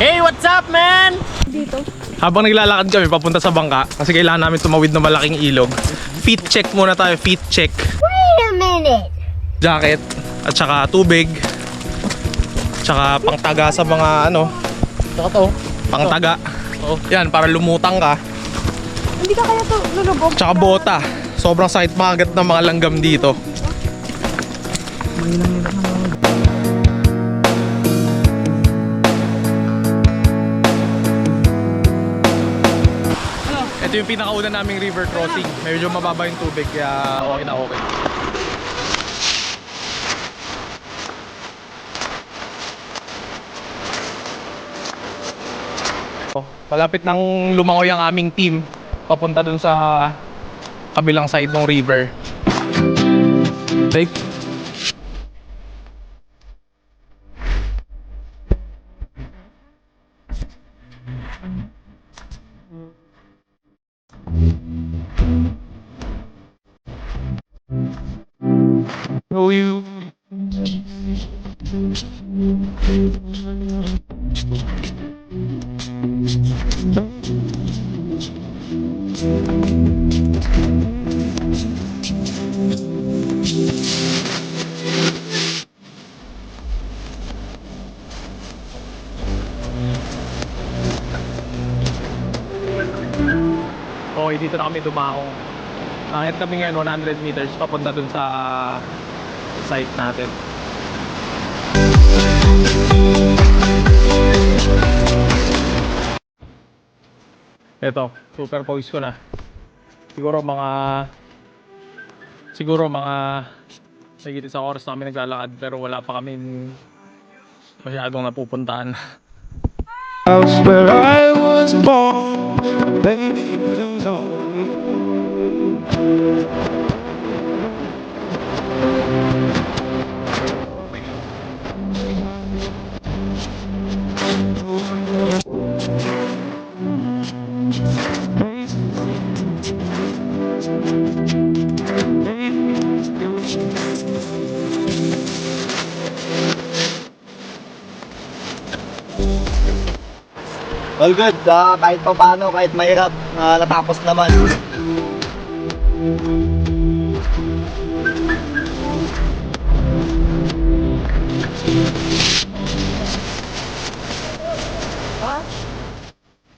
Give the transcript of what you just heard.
Hey, what's up, man? Dito. Habang naglalakad kami papunta sa bangka, kasi kailangan namin tumawid ng malaking ilog. Feet check muna tayo, feet check. Wait a minute. Jacket, at saka tubig. Tsaka pangtaga sa mga ano, Saka to. pangtaga. Oh. Yan, para lumutang ka. Hindi ka kaya to lulubog. Tsaka bota. Sobrang sakit makagat ng mga langgam dito. Ito yung pinakauna naming river crossing. Medyo mababa yung tubig kaya okay na okay. Oh, Malapit nang lumangoy ang aming team papunta dun sa kabilang side ng river. Take. Oh, you. Okay, dito na kami dumako. Nakit kami ngayon 100 meters papunta dun sa site natin. Ito, superpose ko na. Siguro mga siguro mga Higit sa oras na kami naglalakad pero wala pa kami masyadong napupuntahan. house All good. Ah, kahit pa paano, kahit mahirap, ah, natapos naman.